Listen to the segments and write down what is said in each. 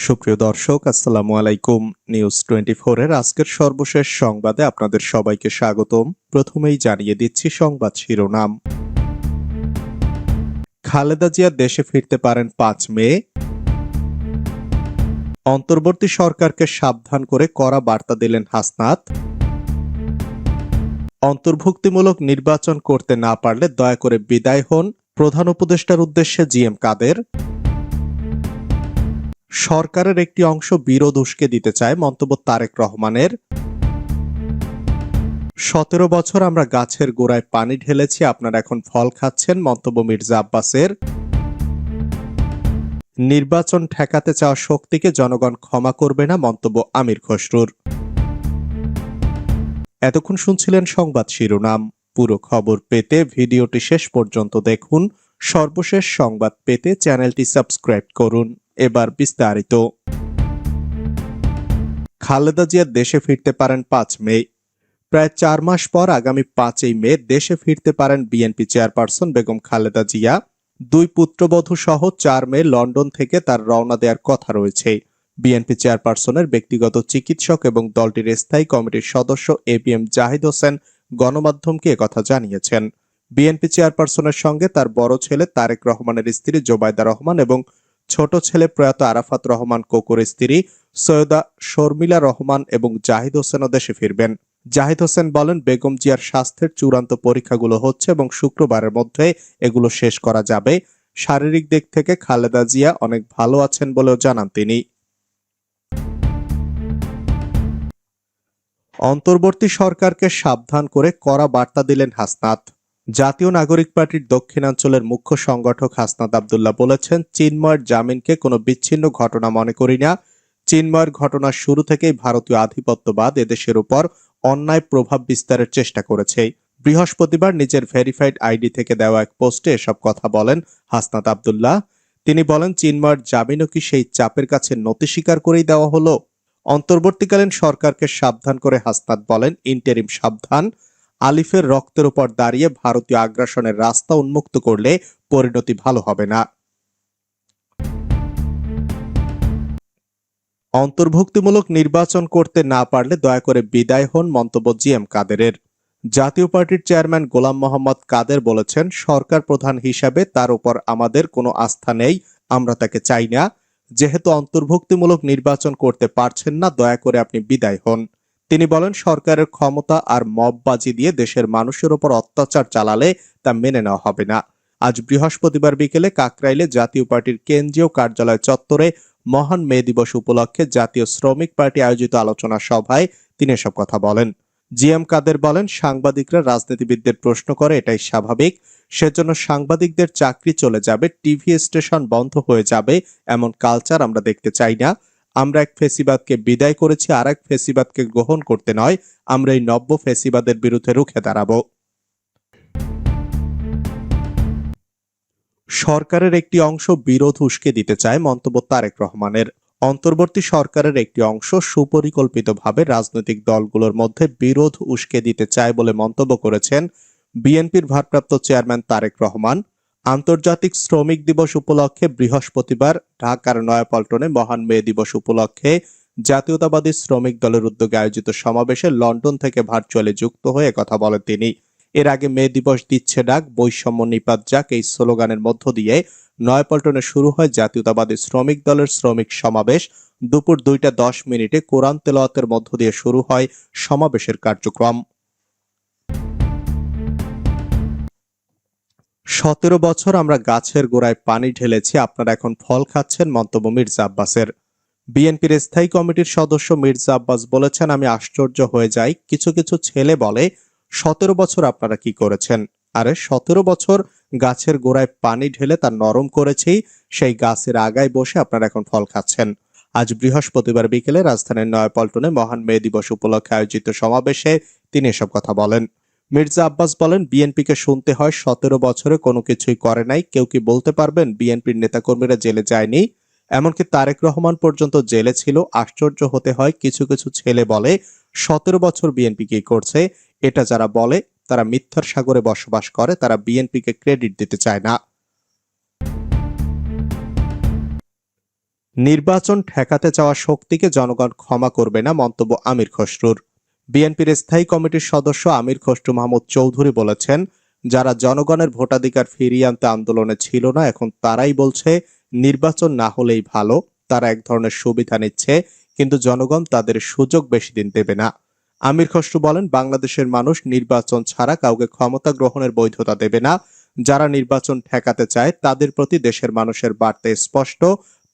সুপ্রিয় দর্শক, আসসালামু আলাইকুম। নিউজ টোয়েন্টি এর আজকের সর্বশেষ সংবাদে আপনাদের সবাইকে স্বাগতম। প্রথমেই জানিয়ে দিচ্ছি সংবাদ শিরোনাম। খালেদা জিয়া দেশে ফিরতে পারেন পাঁচ মে। অন্তর্বর্তী সরকারকে সাবধান করে কড়া বার্তা দিলেন হাসনাত। অন্তর্ভুক্তিমূলক নির্বাচন করতে না পারলে দয়া করে বিদায় হন প্রধান উপদেষ্টার উদ্দেশ্যে জিএম কাদের। সরকারের একটি অংশ বিরোধ দিতে চায় মন্তব্য তারেক রহমানের। সতেরো বছর আমরা গাছের গোড়ায় পানি ঢেলেছি, আপনারা এখন ফল খাচ্ছেন, মন্তব্য মির্জা আব্বাসের। নির্বাচন ঠেকাতে চাওয়া শক্তিকে জনগণ ক্ষমা করবে না, মন্তব্য আমির খসরুর। এতক্ষণ শুনছিলেন সংবাদ শিরোনাম। পুরো খবর পেতে ভিডিওটি শেষ পর্যন্ত দেখুন। সর্বশেষ সংবাদ পেতে চ্যানেলটি সাবস্ক্রাইব করুন। এবার বিস্তারিত। খালেদা জিয়া দেশে ফিরতে পারেন পাঁচ মে। প্রায় চার মাস পর আগামী পাঁচই মে দেশে ফিরতে পারেন বিএনপি চেয়ারপারসন বেগম খালেদা জিয়া। দুই পুত্রবধূ সহ চার মে লন্ডন থেকে তার রওনা দেওয়ার কথা রয়েছে। বিএনপি চেয়ারপারসনের ব্যক্তিগত চিকিৎসক এবং দলটির স্থায়ী কমিটির সদস্য A B M Zahid Hossain গণমাধ্যমকে একথা জানিয়েছেন। বিএনপি চেয়ারপারসনের সঙ্গে তার বড় ছেলে তারেক রহমানের স্ত্রী জোবায়দা রহমান এবং ছোট ছেলে প্রয়াত আরাফাত রহমান কোকুর স্ত্রী সৈয়দা শর্মিলা রহমান এবং জাহিদ হোসেনও দেশে ফিরবেন। জাহিদ হোসেন বলেন, বেগম জিয়ার স্বাস্থ্যের চূড়ান্ত পরীক্ষাগুলো হচ্ছে এবং শুক্রবারের মধ্যে এগুলো শেষ করা যাবে। শারীরিক দিক থেকে খালেদা জিয়া অনেক ভালো আছেন বলেও জানান তিনি। অন্তর্বর্তী সরকারকে সাবধান করে কড়া বার্তা দিলেন হাসনাত। জাতীয় নাগরিক পার্টির দক্ষিণাঞ্চলের মুখ্য সংগঠক হাসনাত আবদুল্লাহ বলেছেন, চিন্ময়ের জামিনকে কোনো বিচ্ছিন্ন ঘটনা মনে করি না। চিন্ময়ের ঘটনার শুরু থেকেই ভারতীয় আধিপত্যবাদ এদেশের উপর অন্যায় প্রভাব বিস্তারের চেষ্টা করেছে। বৃহস্পতিবার নিজের ভেরিফাইড আইডি থেকে দেওয়া এক পোস্টে এসব কথা বলেন হাসনাত আবদুল্লাহ। তিনি বলেন, চিন্ময়ের জামিনও কি সেই চাপের কাছে নতি স্বীকার করেই দেওয়া হলো? অন্তর্বর্তীকালীন সরকারকে সাবধান করে হাসনাত বলেন, ইন্টারিম সাবধান। আলিফের রক্তের উপর দাঁড়িয়ে ভারতীয় আগ্রাসনের রাস্তা উন্মুক্ত করলে পরিণতি ভালো হবে না। অন্তর্ভুক্তিমূলক নির্বাচন করতে না পারলে দয়া করে বিদায় হন মন্তব্য জি এম কাদেরের। জাতীয় পার্টির চেয়ারম্যান গোলাম মোহাম্মদ কাদের বলেছেন, সরকার প্রধান হিসাবে তার উপর আমাদের কোনো আস্থা নেই, আমরা তাকে চাই না। যেহেতু অন্তর্ভুক্তিমূলক নির্বাচন করতে পারছেন না, দয়া করে আপনি বিদায় হন। তিনি বলেন, সরকারের ক্ষমতা আর মববাজি দিয়ে দেশের মানুষের ওপর অত্যাচার চালালে তা মেনে নেওয়া হবে না। আজ বৃহস্পতিবার বিকেলে কাকরাইলে জাতীয় পার্টির কেন্দ্রীয় কার্যালয় চত্বরে মহান মে দিবস উপলক্ষে জাতীয় শ্রমিক পার্টি আয়োজিত আলোচনা সভায় তিনি এসব কথা বলেন। জিএম কাদের বলেন, সাংবাদিকরা রাজনীতিবিদদের প্রশ্ন করে, এটাই স্বাভাবিক। সেজন্য সাংবাদিকদের চাকরি চলে যাবে, টিভি স্টেশন বন্ধ হয়ে যাবে, এমন কালচার আমরা দেখতে চাই না। আমরা এক ফেসিবাদকে বিদায় করেছি, আর এক ফেসিবাদকে গ্রহণ করতে নয়, আমরা এই নব্য ফেসিবাদের বিরুদ্ধে রুখে দাঁড়াবো। সরকারের একটি অংশ বিরোধ উস্কে দিতে চায় মন্তব্য তারেক রহমানের। অন্তর্বর্তী সরকারের একটি অংশ সুপরিকল্পিতভাবে রাজনৈতিক দলগুলোর মধ্যে বিরোধ উস্কে দিতে চায় বলে মন্তব্য করেছেন বিএনপির ভারপ্রাপ্ত চেয়ারম্যান তারেক রহমান। আন্তর্জাতিক শ্রমিক দিবস উপলক্ষে বৃহস্পতিবার ঢাকার নয়াপল্টনে মহান মে দিবস উপলক্ষে জাতীয়তাবাদী শ্রমিক দলের উদ্যোগে আয়োজিত সমাবেশে লন্ডন থেকে ভার্চুয়ালি যুক্ত হয়ে কথা বলেন তিনি। এর আগে মে দিবস দিচ্ছে ডাক, বৈষম্য নিপাত যাক এই স্লোগানের মধ্য দিয়ে নয়াপল্টনে শুরু হয় জাতীয়তাবাদী শ্রমিক দলের শ্রমিক সমাবেশ। দুপুর দুইটা দশ মিনিটে কোরআন তেলাওয়াতের মধ্য দিয়ে শুরু হয় সমাবেশের কার্যক্রম। সতেরো বছর আমরা গাছের গোড়ায় পানি ঢেলেছি, আপনারা এখন ফল খাচ্ছেন, মন্তব্য মির্জা আব্বাসের। বিএনপির স্থায়ী কমিটির সদস্য মির্জা আব্বাস বলেছেন, আমি আশ্চর্য হয়ে যাই। কিছু কিছু ছেলে বলে, সতেরো বছর আপনারা কি করেছেন? আরে, সতেরো বছর গাছের গোড়ায় পানি ঢেলে তা নরম করেছি, সেই গাছের আগায় বসে আপনারা এখন ফল খাচ্ছেন। আজ বৃহস্পতিবার বিকেলে রাজধানীর নয়াপল্টনে মহান মে দিবস উপলক্ষে আয়োজিত সমাবেশে তিনি এসব কথা বলেন। মির্জা আব্বাস বলেন, বিএনপিকে শুনতে হয়, সতেরো বছরে কোনো কিছুই করে নাই। কেউ কি বলতে পারবেন, বিএনপির নেতাকর্মীরা জেলে যায়নি? এমনকি তারেক রহমান পর্যন্ত জেলে ছিল। আশ্চর্য হতে হয়, কিছু কিছু ছেলে বলে, সতেরো বছর বিএনপি কি করছে? এটা যারা বলে, তারা মিথ্যার সাগরে বসবাস করে, তারা বিএনপিকে ক্রেডিট দিতে চায় না। নির্বাচন ঠেকাতে চাওয়া শক্তিকে জনগণ ক্ষমা করবে না, মন্তব্য আমির খসরুর। বিএনপির স্থায়ী কমিটির সদস্য আমির খসরু মাহমুদ চৌধুরী বলেছেন, যারা জনগণের ভোটাধিকার ফিরিয়ে আনতে আন্দোলনে ছিল না, এখন তারাই বলছে নির্বাচন না হলেই ভালো, তারা এক ধরনের সুবিধা নিচ্ছে, কিন্তু জনগণ তাদের সুযোগ বেশি দিন দেবে না। আমির খসরু বলেন, বাংলাদেশের মানুষ নির্বাচন ছাড়া কাউকে ক্ষমতা গ্রহণের বৈধতা দেবে না, যারা নির্বাচন ঠেকাতে চায় তাদের প্রতি দেশের মানুষের বার্তা স্পষ্ট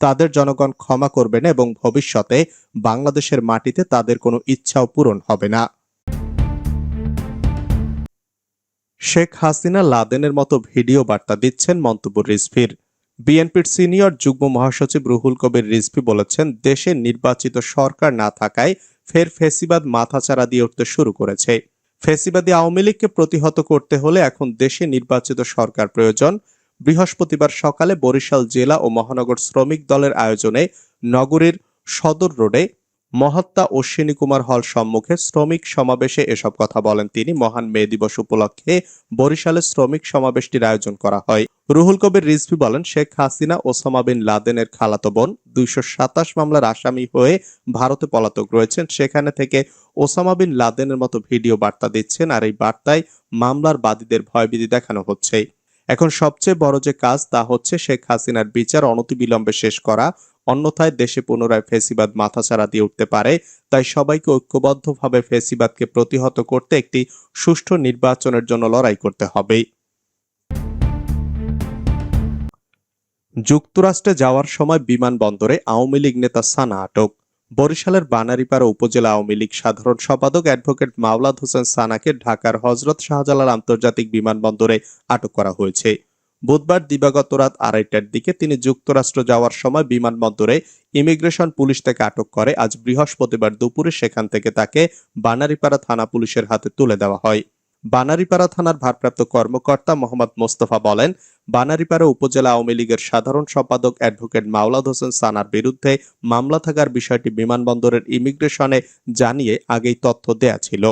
তাদের জনগণ ক্ষমা করবে না এবং ভবিষ্যতে বাংলাদেশের মাটিতে তাদের কোনো ইচ্ছাও পূরণ হবে না। শেখ হাসিনা লাদেনের মতো ভিডিও বার্তা দিচ্ছেন মন্তব্য রিজভির। বিএনপির সিনিয়র যুগ্ম মহাসচিব রুহুল কবির রিজভি বলেছেন, দেশে নির্বাচিত সরকার না থাকায় ফের ফেসিবাদ মাথাচাড়া দিয়ে উঠতে শুরু করেছে। ফেসিবাদী আওয়ামী লীগকে প্রতিহত করতে হলে এখন দেশে নির্বাচিত সরকার প্রয়োজন। বৃহস্পতিবার সকালে বরিশাল জেলা ও মহানগর শ্রমিক দলের আয়োজনে নগরীর সদর রোডে মহাত্মা অশ্বিনী কুমার হল সম্মুখে শ্রমিক সমাবেশে এসব কথা বলেন তিনি। মহান মে দিবস উপলক্ষে বরিশালে শ্রমিক সমাবেশটির আয়োজন করা হয়। রুহুল কবির রিজভি বলেন, শেখ হাসিনা ওসামা বিন লাদেনের খালাতো বোন দুইশো সাতাশ মামলার আসামি হয়ে ভারতে পলাতক রয়েছেন। সেখানে থেকে ওসামা বিন লাদেনের মতো ভিডিও বার্তা দিচ্ছেন আর এই বার্তায় মামলার বাদীদের ভয়ভীতি দেখানো হচ্ছে। এখন সবচেয়ে বড় যে কাজ তা হচ্ছে শেখ হাসিনার বিচার অনতিবিলম্বে শেষ করা, অন্যথায় দেশে পুনরায় ফেসিবাদ মাথাচাড়া দিয়ে উঠতে পারে। তাই সবাইকে ঐক্যবদ্ধভাবে ফেসিবাদকে প্রতিহত করতে একটি সুষ্ঠু নির্বাচনের জন্য লড়াই করতে হবে। যুক্তরাষ্ট্রে যাওয়ার সময় বিমানবন্দরে আওয়ামী লীগ নেতা সানা আটক। বরিশালের বানারীপাড়া উপজেলা আওয়ামী লীগ সাধারণ সম্পাদক অ্যাডভোকেট মাওলাদ হোসেন সানাকে ঢাকার হজরত শাহজালাল আন্তর্জাতিক বিমানবন্দরে আটক করা হয়েছে। বুধবার দিবাগত রাত আড়াইটার দিকে তিনি যুক্তরাষ্ট্র যাওয়ার সময় বিমানবন্দরে ইমিগ্রেশন পুলিশ থেকে আটক করে। আজ বৃহস্পতিবার দুপুরে সেখান থেকে তাকে বানারীপাড়া থানা পুলিশের হাতে তুলে দেওয়া হয়। বানারীপাড়া থানার ভারপ্রাপ্ত কর্মকর্তা মোহাম্মদ মোস্তফা বলেন, বানারীপাড়া উপজেলা আওয়ামী লীগের সাধারণ সম্পাদক অ্যাডভোকেট মাওলাদ হোসেন সানার বিরুদ্ধে মামলা থাকার বিষয়টি বিমানবন্দরের ইমিগ্রেশনে জানিয়ে আগেই তথ্য দেয়া ছিল।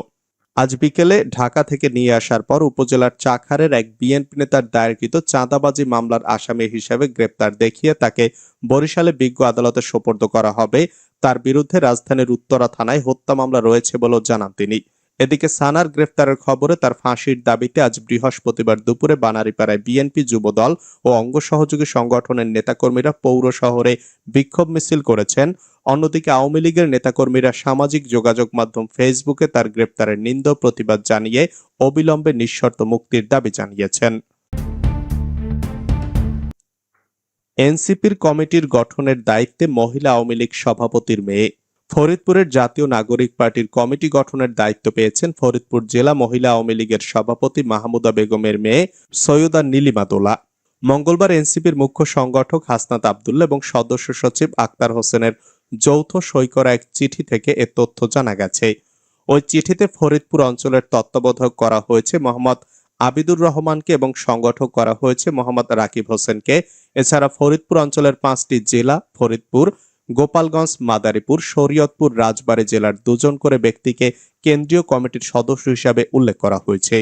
আজ বিকেলে ঢাকা থেকে নিয়ে আসার পর উপজেলার চাখারের এক বিএনপি নেতার দায়েরকৃত চাঁদাবাজি মামলার আসামি হিসেবে গ্রেপ্তার দেখিয়ে তাকে বরিশালে বিজ্ঞ আদালতে সোপর্দ করা হবে। তার বিরুদ্ধে রাজধানীর উত্তরা থানায় হত্যা মামলা রয়েছে বলেও জানান তিনি। এদিকে সানার গ্রেফতারের খবরে তার ফাঁসির দাবিতে আজ বৃহস্পতিবার দুপুরে বানারীপাড়ায় বিএনপি যুবদল ও অঙ্গ সহযোগী সংগঠনের নেতাকর্মীরা পৌর শহরে বিক্ষোভ মিছিল করেছেন। অন্যদিকে আওয়ামী লীগের নেতাকর্মীরা সামাজিক যোগাযোগ মাধ্যম ফেসবুকে তার গ্রেপ্তারের নিন্দ প্রতিবাদ জানিয়ে অবিলম্বে নিঃশর্ত মুক্তির দাবি জানিয়েছেন। এনসিপির কমিটির গঠনের দায়িত্বে মহিলা আওয়ামী লীগ সভাপতির মেয়ে। ফরিদপুরের জাতীয় নাগরিক পার্টির কমিটি গঠনের দায়িত্ব পেয়েছেন ফরিদপুর জেলা মহিলা আওয়ামী লীগের সভাপতি মাহমুদা বেগমের মেয়ে সৈয়দা নীলিমা দোলা মঙ্গলবার এনসিপির মুখ্য সংগঠক হাসনাত আবদুল্লা এবং সদস্য সচিব আক্তার হোসেনের যৌথ সই করা এক চিঠি থেকে এ তথ্য জানা গেছে। ওই চিঠিতে ফরিদপুর অঞ্চলের তত্ত্বাবধায়ক করা হয়েছে মোহাম্মদ আবিদুর রহমানকে এবং সংগঠক করা হয়েছে মোহাম্মদ রাকিব হোসেনকে। এছাড়া ফরিদপুর অঞ্চলের পাঁচটি জেলা, ফরিদপুর গোপালগঞ্জ, মাদারীপুর, শরীয়তপুর, রাজবাড়ী জেলার দুজন করে ব্যক্তিকে কেন্দ্রীয় কমিটির সদস্য হিসাবে উল্লেখ করা হয়েছে।